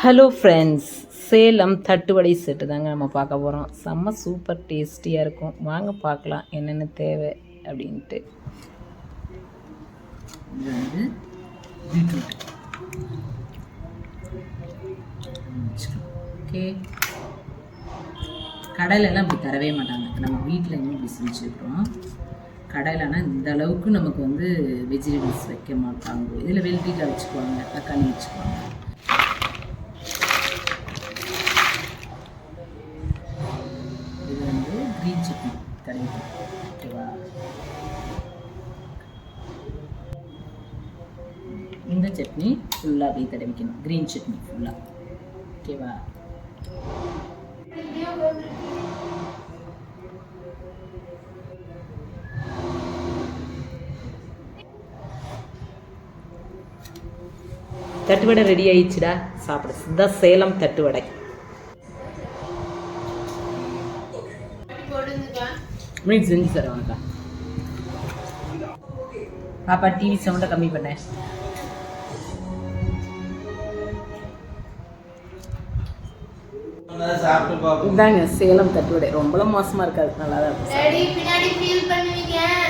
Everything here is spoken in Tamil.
ஹலோ ஃப்ரெண்ட்ஸ் சேலம் தட்டுவடை செட்டு தாங்க நம்ம பார்க்க போகிறோம் செம்ம சூப்பர் டேஸ்டியாக இருக்கும். வாங்க பார்க்கலாம் என்னென்ன தேவை அப்படின்ட்டு. இது வந்து ஓகே கடையிலலாம் இப்படி தரவே மாட்டாங்க. நம்ம வீட்டில் இன்னும் இப்படி செஞ்சுருக்கிறோம். கடையிலனா இந்த அளவுக்கு நமக்கு வந்து வெஜிடபிள்ஸ் வைக்க மாட்டாங்க. இதில் வெள்ளரிக்காய் வச்சுக்குவாங்க தக்காளி வச்சுக்குவாங்க. வந்து க்ரீன் ஓகேவா இந்த சட்னி ஃபுல்லாக அப்படியே தடவிக்கணும் க்ரீன் சட்னி ஃபுல்லாக ஓகேவா தட்டுவடை ரெடி ஆயிடுச்சுடா சாப்பிட இதுதான் சேலம் தட்டுவடை மினிட் செஞ்சு தரேன் உனக்கா பாப்பா டிவி சவுண்டை கம்மி பண்ணேன் இதாங்க சேலம் தட்டுவடை ரொம்பலாம் மோசமாக இருக்காது நல்லா தான் இருக்கும்